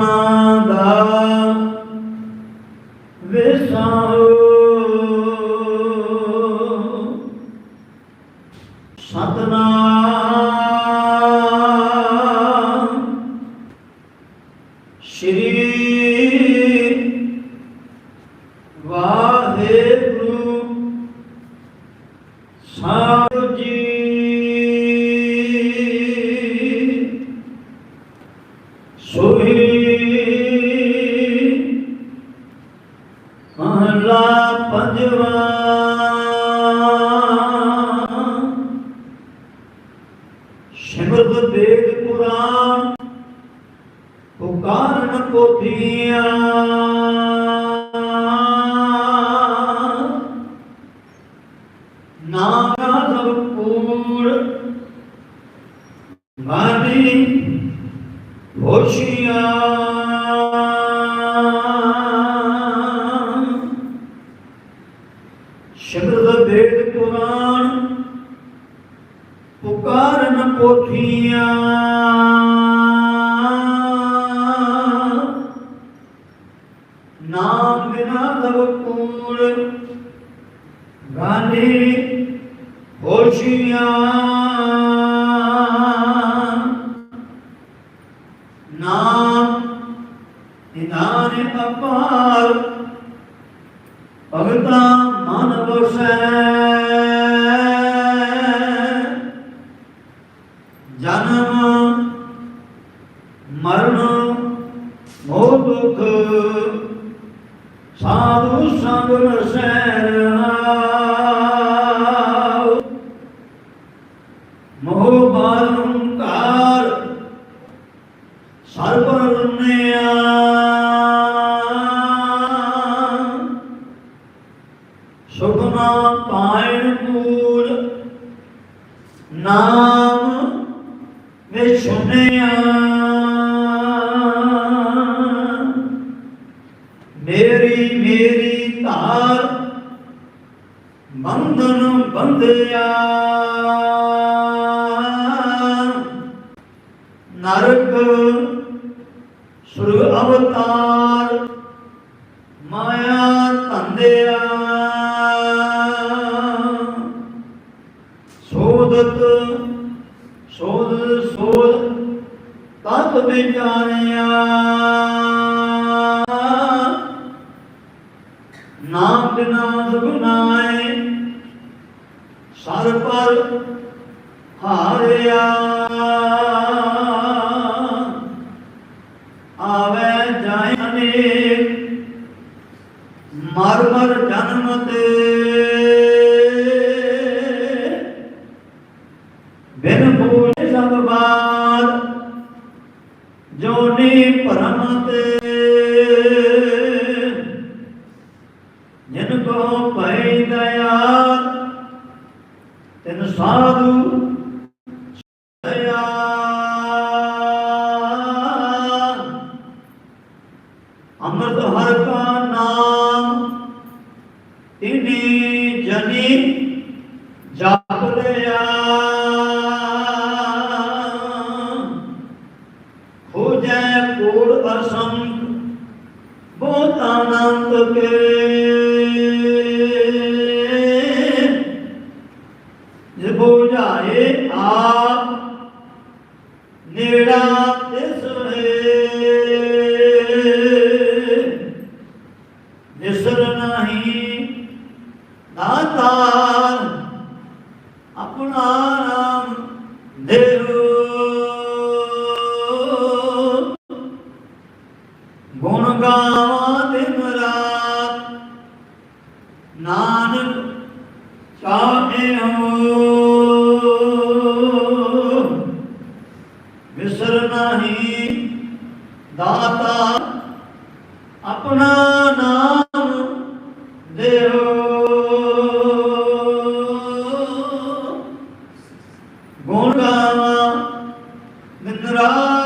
ਦਾ ਵਿਸਾਹੋ ਸਤਨਾਮ ਸ਼੍ਰੀ ਵਾਹਿਗੁਰੂ ਸਾਹਿਬ ਜੀ। ਸੋਹੀ ਪੰਜਵਾ ਸ਼ਬਦ ਵੇਦ ਪੁਰਾਣ ਪੁਕਾਰਨ ਪੋਥੀਆਂ ਨਾਮਾ ਸਭ ਪੂਰ ਬਾਣੀ ਹੋਸ਼ੀਆਂ। ਸ਼ਬਦ ਵੇਦ ਪੁਰਾਣ ਪੁਕਾਰਨ ਪੋਥੀਆਂ। ਨਾਮ ਬਿਨਾ ਸਭ ਕੂੜ ਗਾਨੇ ਹੋਸ਼ੀਆਂ। ਨਾਮ ਨਿਦਾਨ ਅਪਾਰ, ਭਗਤਾ ਮਨ ਵਸੈ ਜਨਮ ਮਰਨ ਮੋਹ ਦੁਖ ਸਾਧੂ ਸੰਗ ਰਸੈ ਸੁਭਨਾ ਪਾਇਣ ਪੂਰ ਨਾਮ ਵਿਛੁਨਿਆ ਮੇਰੀ ਮੇਰੀ ਧਾਰ ਬੰਧਨ ਬੰਧਿਆ। ਨਰਕ ਸੁਰ ਅਵਤਾਰ ਮਾਇਆ ਧੰਦਿਆ। ਸੋਧ ਸੋਧ ਸੋਦ ਤਤ ਵਿਚਾਰਿਆ। ਨਾਮ ਬਿਨਾ ਸੁਨਾਏ ਸਰ ਪਰ ਹਾਰਿਆ। ਆਵੇ ਜਾਏ ਅਨੇਕ, ਮਰ ਮਰ ਜਨਮ ਤੇ ਜਿਨ ਕੋ ਪੈ ਤਿਨ ਸਾਧੂ ਦਇਆ ਅੰਮ੍ਰਿਤ ਹਰ ਕਾ ਨਾਮ, ਤਿਨੀ ਜਨੀ ਜਪ ਲਿਆ। ਹੋ ਕੋੜ ਅਸੰਖ ਬਹੁਤ ਆਨੰਦ ਕੇ ਨੇੜਾ ਤਿਸ ਹੈ ਨਿਸਰ ਨਹੀਂ ਦਾਤਾਰ ਆਪਣਾ ਨਾਮ ਦੇਹੋ ਗੁਣ ਗਾਵਾਂ ਦਿਨ ਰਾਤ ਨਾਨਕ ਚਾਹੇ ਹੋ। ਗੁਣ ਗਾਵਾਂ ਨਿੰਦਰਾ